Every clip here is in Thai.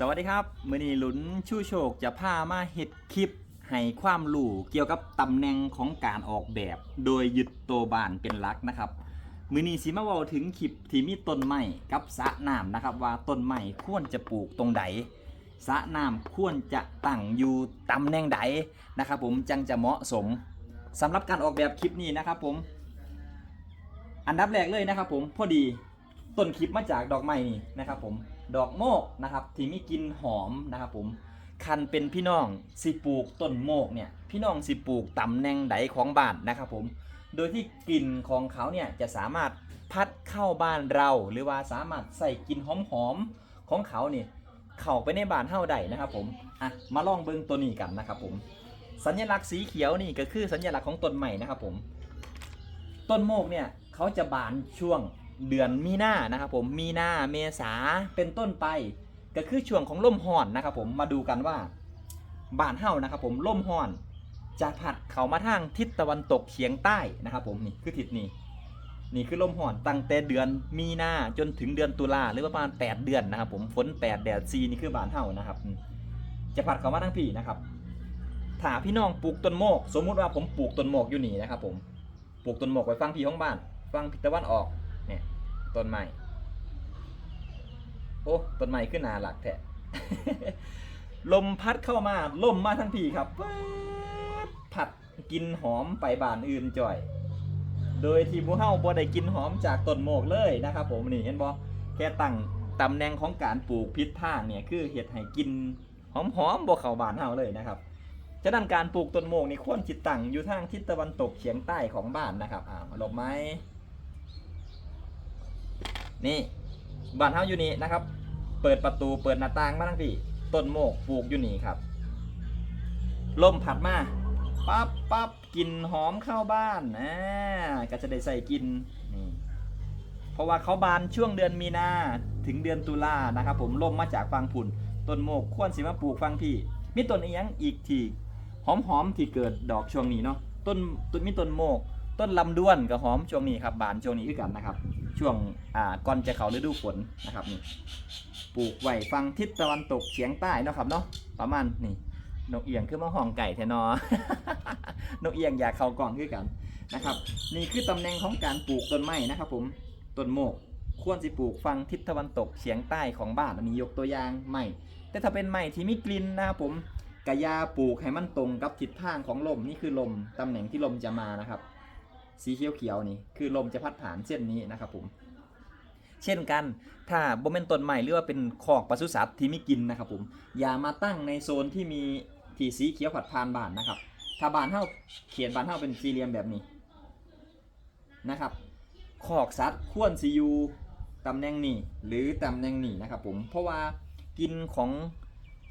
สวัสดีครับมือนี้หลุนชูโชคจะพามาเฮ็ดคลิปให้ความรู้เกี่ยวกับตำแหน่งของการออกแบบ โดยยึดตัวบ้านเป็นหลักนะครับมือนี้สิมาเว้าถึงคลิปที่มีต้นไม้กับสระน้ำนะครับ ว่าต้นไม้ควรจะปลูกตรงใดสระน้ำควรจะตั้งอยู่ตำแหน่งใดนะครับผมจังจะเหมาะสมสำหรับการออกแบบคลิปนี้นะครับผม อันดับแรกเลยนะครับผมพอดี ต้นคลิปมาจากดอกไม้นี่นะครับผมดอกโมกนะครับที่มีกลิ่นหอมนะครับผมคันเป็นพี่น้องสิปลูกต้นโมกเนี่ยพี่น้องสิปลูกตำแหน่งใดของบ้านนะครับผมโดยที่กลิ่นของเขาเนี่ยจะสามารถพัดเข้าบ้านเรา หรือว่าสามารถใส่กลิ่นหอมๆของเขาเนี่ยเข้าไปในบ้านเฮาได้นะครับผมอะมาลองเบิ่งตัวนี้กันนะครับผมสัญลักษณ์สีเขียวนี่ก็คือสัญลักษณ์ของต้นใหม่นะครับผมต้นโมกเนี่ยเขาจะบานช่วง เดือนมีนานะครับผมมีนาเมษาเป็นต้นไป ก็คือช่วงของลมห่อนนะครับผมมาดูกันว่าบานเฮานะครับผมลมห่อนจะผัดเขามาทางทิศตะวันตกเฉียงใต้นะครับผมนี่คือทิศนี้นี่คือลมห่อนตั้งแต่เดือนมีนาจนถึงเดือนตุลาหรือประมาณ 8 เดือนนะครับผมฝน8แดดซีนี่คือบานเฮานะครับจะผัดเขามาทางพี่นะครับถ้าพี่น้องปลูกต้นโมก สมมุติว่าผมปลูกต้นโมกอยู่นี่นะครับผมปลูกต้นหมกไว้ฟังพี่ของบ้าน ฟังทิศตะวันออก ต้นไม้โอ้ต้นไม้ขึ้นหนาหลักแท้ลมพัดเข้ามาลมมาทั้งพี่ครับผัดกินหอมไปบ้านอื่นจ่อย โดยที่ผู้เฮาบ่ได้กินหอมจากต้นโมกเลยนะครับ ผมนี่เห็นบ่แค่ตั้งตำแหน่งของการปลูกพิษทางเนี่ยคือเห็ดให้กินหอมๆบ่เข้าบ้านเฮาเลยนะครับฉะนั้นการปลูกต้นโมกนี่ควรจิตตั้งอยู่ทางทิศตะวันตกเฉียงใต้ของบ้านนะครับอ่าหลบไม้ นี่บ้านเฮาอยู่นี่นะครับ เปิดประตูเปิดหน้าต่างมาทั้งพี่ ต้นโมกปลูกอยู่นี่ครับลมพัดมาปั๊บปั๊บกลิ่นหอมเข้าบ้านอ่าก็จะได้ใส่กินนี่เพราะว่าเขาบานช่วงเดือนมีนาถึงเดือนตุลานะครับผมลมมาจากฟังผุ่นต้นโมกควรสิมาปลูกฟังพี่ มีต้นอียังอีกที่หอมๆที่เกิดดอกช่วงนี้เนาะต้นต้นมีต้นโมก ต้นลำด้วนกับหอมช่วงนี้ครับบานช่วงนี้คือกันนะครับ ช่วงอ่าก่อนจะเข้าฤดูฝนนะครับนี่ปลูกไว้ฟังทิศตะวันตกเฉียงใต้นะครับเนาะประมาณนี่นกเอียงคือมาห้องไก่แทนอนกเอียงอยากเขากล่องคือกันนะครับ นี่คือตำแหน่งของการปลูกต้นไม้นะครับ ผมต้นโมกควรสิปลูกฟังทิศตะวันตกเฉียงใต้ของบ้านอันนี้ยกตัวอย่างไม้แต่ถ้าเป็นไม้ที่มีกลิ่นนะครับผมกระยาปลูกให้มันตรงกับทิศทางของลมนี่คือลมตำแหน่งที่ลมจะมานะครับ สีเขียวเขียวๆนี่คือลมจะพัดผ่านเส้นนี้นะครับผม เช่นกันถ้าบ่เป็นต้นใหม่หรือว่าเป็นคอกปศุสัตว์ที่ไมีกินนะครับผมอย่ามาตั้งในโซนที่มีที่สีเขียวผัดผ่านบานนะครับ ถ้าบานเฮาเขียนบานเฮาเป็นสี่เหลี่ยมแบบนี้นะครับคอกสัตว์ควรสิอยู่ตำแหน่งนี้หรือตำแหน่งนี้นะครับผมเพราะว่ากินของ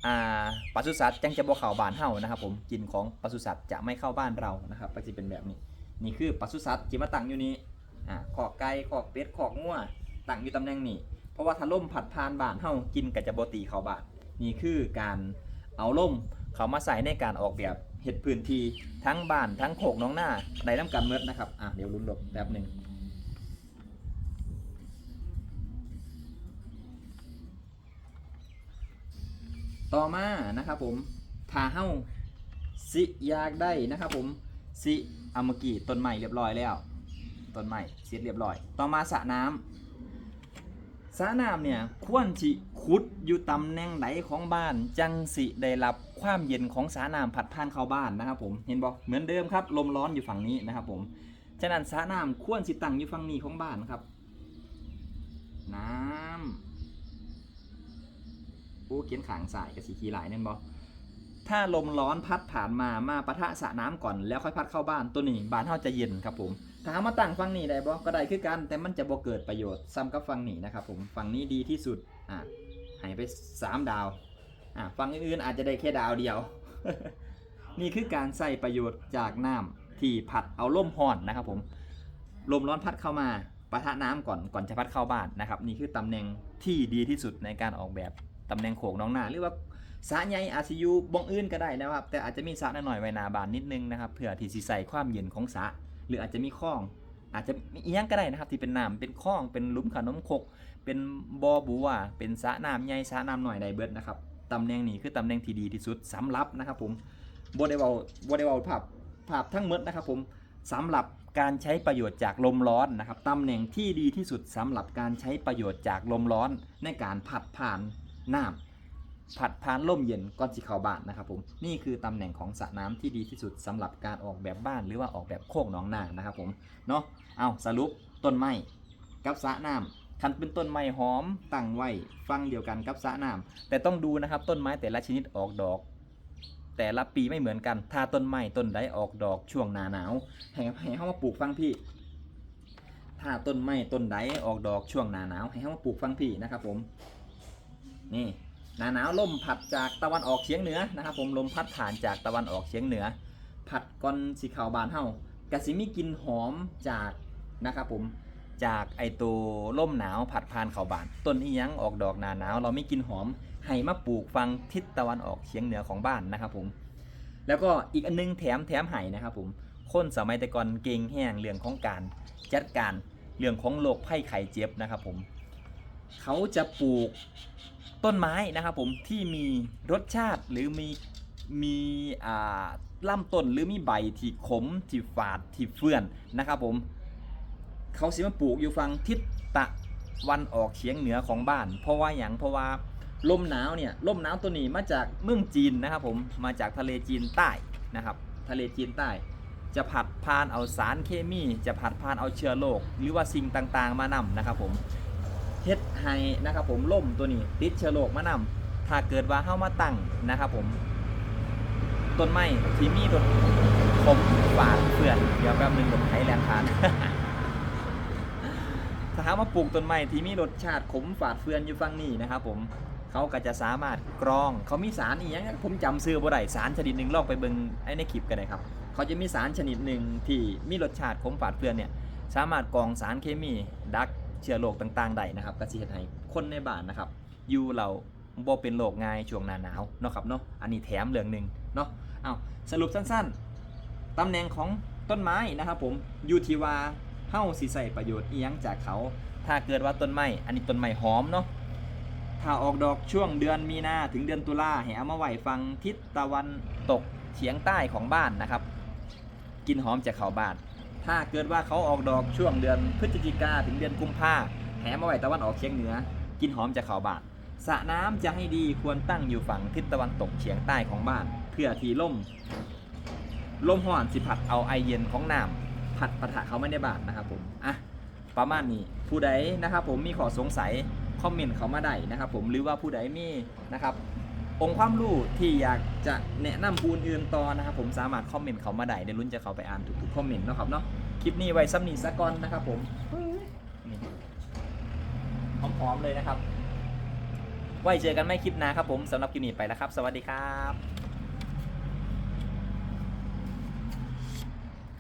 อ่าปศุสัตว์จังจะบ่เข้าบ้านเฮานะครับผมกินของปศุสัตว์จะไม่เข้าบ้านเรานะครับก็จะเป็นแบบนี้ นี่คือปศุสัตว์ที่มาตั้งอยู่นี้อ่าขอกไก่ขอกเป็ดขอกงัวตั้งอยู่ตำแหน่งนี้ เพราะว่าถ้าล่มผัดพานบ้านเฮากินกับจะบ่ตีเข้าบ้านนี่คือการเอาล่มเขามาใส่ในการออกแบบเห็ดพื้นที่ทั้งบ้านทั้งโขกน้องหน้าในน้ำกันเมิดนะครับอะเดี๋ยวลุ้นหลบแป๊บหนึ่งต่อมานะครับผมถ้าเฮาสิอยากได้นะครับผม สิเอามื่อกี้ต้นใหม่เรียบร้อยแล้วต้นใหม่เสร็จเรียบร้อย ต่อมาสระน้ำสระน้ำเนี่ยควรสิขุดอยู่ตำแหน่งไหนของบ้าน จังสิได้รับความเย็นของสระน้ำผัดผ่านเข้าบ้านนะครับผมเห็นบ่เหมือนเดิมครับลมร้อนอยู่ฝั่งนี้นะครับผมฉะนั้นสระน้ำควรสิตั้งอยู่ฝั่งนี้ของบ้านครับ น้ำโอ้เขียนขางสายกับสีขีหลายนั่นบ่ ถ้าลมร้อนพัดผ่านมามาปะทะสระน้ำก่อนแล้วค่อยพัดเข้าบ้านตัวนี้บ้านเฮาจะเย็นครับผมถามมาตั้งฟังนี้ได้บ่ก็ได้คือกันแต่มันจะบ่เกิดประโยชน์ซ้ำกับฟังนี้นะครับผมฟังนี้ดีที่สุดอะให้ไป 3 ดาวอะฟังอื่นๆอาจจะได้แค่ดาวเดียว นี่คือการใส่ประโยชน์จากน้ำที่พัดเอาลมห่อนนะครับผมลมร้อนพัดเข้ามาปะทะน้ำก่อนก่อนจะพัดเข้าบ้านนะครับนี่คือตำแหน่งที่ดีที่สุดในการออกแบบตำแหน่งโขงน้องหน้าหรือว่า สระใหญ่อาจจะอยู่บองอื่นก็ได้นะครับ แต่อาจจะมีสระน้อยไว้นาบานนิดนึงนะครับเพื่อที่สิใส่ความเย็นของสระหรืออาจจะมีคลอง อาจจะมีอียงก็ได้นะครับ ที่เป็นน้ำเป็นคลองเป็นลุมขนมคก เป็นบ่อบัวเป็นสระน้ำใหญ่สระน้ำหน่อยใดเบิดนะครับตำแหน่งนี้คือตำแหน่งที่ดีที่สุดสำหรับนะครับผมบ่ได้เว้าบ่ได้เว้าภาพภาพทั้งหมดนะครับผมสำหรับการใช้ประโยชน์จากลมร้อนนะครับตำแหน่งที่ดีที่สุดสำหรับการใช้ประโยชน์จากลมร้อนในการผัดผ่านน้ำ ผัดผ่านลมเย็นก่อนสิเข้าบ้านนะครับผมนี่คือตำแหน่งของสระน้ำที่ดีที่สุดสำหรับการออกแบบบ้านหรือว่าออกแบบโคกหนองนานะครับผมเนาะเอาสรุปต้นไม้กับสระน้ำคันเป็นต้นไม้หอมตั้งไว้ฟังเดียวกันกับสระน้ำแต่ต้องดูนะครับต้นไม้แต่ละชนิดออกดอก แต่ละปีไม่เหมือนกัน ถ้าต้นไม้ต้นใดออกดอกช่วงหนาหนาวให้ให้เขามาปลูกฟังพี่ถ้าต้นไม้ต้นใดออกดอกช่วงหนาหนาวให้เขามาปลูกฟังพี่นะครับผมนี่ หนาหนาวลมพัดจากตะวันออกเฉียงเหนือนะครับผมลมพัดผ่านจากตะวันออกเฉียงเหนือ ผัดก้อนสีขาวบานเฮากะสิมีกลินหอมจากนะครับผมจากไอตัวล่มหนาวผัดผ่านเขาบาน ต้นอียังออกดอกหนาหนาวเราไม่กินหอมให้มาปลูกฟังทิศตะวันออกเฉียงเหนือของบ้านนะครับผมแล้วก็อีกอันนึงแถมแถมไห้นะครับผมคนสมัยแต่ก่อนเก่งแห้งเรื่องของการจัดการเรื่องของโรคไข้ไข้เจ็บนะครับผม เขาจะปลูกต้นไม้นะครับผมที่มีรสชาติหรือมีมีอ่าลำต้นหรือมีใบที่ขมที่ฝาดที่เฟื่อนนะครับผมเขาสิมาปลูกอยู่ฝั่งทิศตะวันออกเฉียงเหนือของบ้าน เพราะว่าอย่างเพราะว่าลมหนาวเนี่ยลมหนาวตัวนี้มาจากเมืองจีนนะครับผมมาจากทะเลจีนใต้นะครับ ทะเลจีนใต้ จะผัดพานเอาสารเคมี จะผัดพานเอาเชื้อโรคหรือว่าสิ่งต่างๆ มานำนะครับผม เฮ็ดให้นะครับผมล่มตัวนี้ติดเชื้อโรคมานำถ้าเกิดว่าเข้ามาตั้งนะครับผมต้นไม้ที่มีรสขมฝาดเปื่อนเดี๋ยวแป๊บหนึงผมให้แรงทานถ้าหามาปลูกต้นไม้ที่มีรสชาติขมฝาดเฟือนอยู่ฝั่งนี้นะครับผมเขาก็จะสามารถกรองเขามีสารอีกอย่างผมจำซื้อบ่ได้สารชนิดหนึ่งลองไปเบิ่งไอ้ในคลิปกันเลยครับเขาจะมีสารชนิดหนึ่งที่มีรสชาติขมฝาดเฟือนเนี่ยสามารถกรองสารเคมีดัก เชื้อโรคต่างๆได้นะครับก็สิเฮ็ดให้คนในบ้านนะครับอยู่เราบ่เป็นโรคง่ายช่วงหน้าหนาวเนาะครับเนาะอันนี้แถมเรื่องหนึ่งเนาะเอาสรุปสั้นๆตำแหน่งของต้นไม้นะครับผมอยู่ที่ว่าเฮาสิใส่ประโยชน์อีหยังจากเขา ถ้าเกิดว่าต้นไม้อันนี้ต้นไม้หอมเนาะถ้าออกดอกช่วงเดือนมีนาถึงเดือนตุลาให้เอามาไหว้ฟังทิศตะวันตกเฉียงใต้ของบ้านนะครับ กินหอมจากเขาบ้าน ถ้าเกิดว่าเขาออกดอกช่วงเดือนพฤศจิกาถึงเดือนกุมภาแหมาไว้ตะวันออกเฉียงเหนือ กินหอมจากเขาบานสระน้ำจะให้ดีควรตั้งอยู่ฝั่งทิศตะวันตกเฉียงใต้ของบ้าน เพื่อที่ล่มลมห่อนสิผัดเอาไอเย็นของน้ำผัดปะทะเขาไม่ในบ้านนะครับผมอะประมาณนี้ผู้ใดนะครับผมมีข้อสงสัยคอมเมนต์เขามาได้นะครับผมหรือว่าผู้ใดมีนะครับ องค์ความรู้ที่อยากจะแนะนำผู้อื่นต่อนะครับผมสามารถคอมเมนต์เขามาได้ในรุ่นจะเขาไปอ่านทุกๆคอมเมนต์นะครับเนาะคลิปนี้ไว้ซ้ำนีสะก่อนนะครับผมนี่หอมๆเลยนะครับ ไว้เจอกันไม่คลิปหน้าครับผมสำหรับคลิปนี้ไปแล้วครับ สวัสดีครับ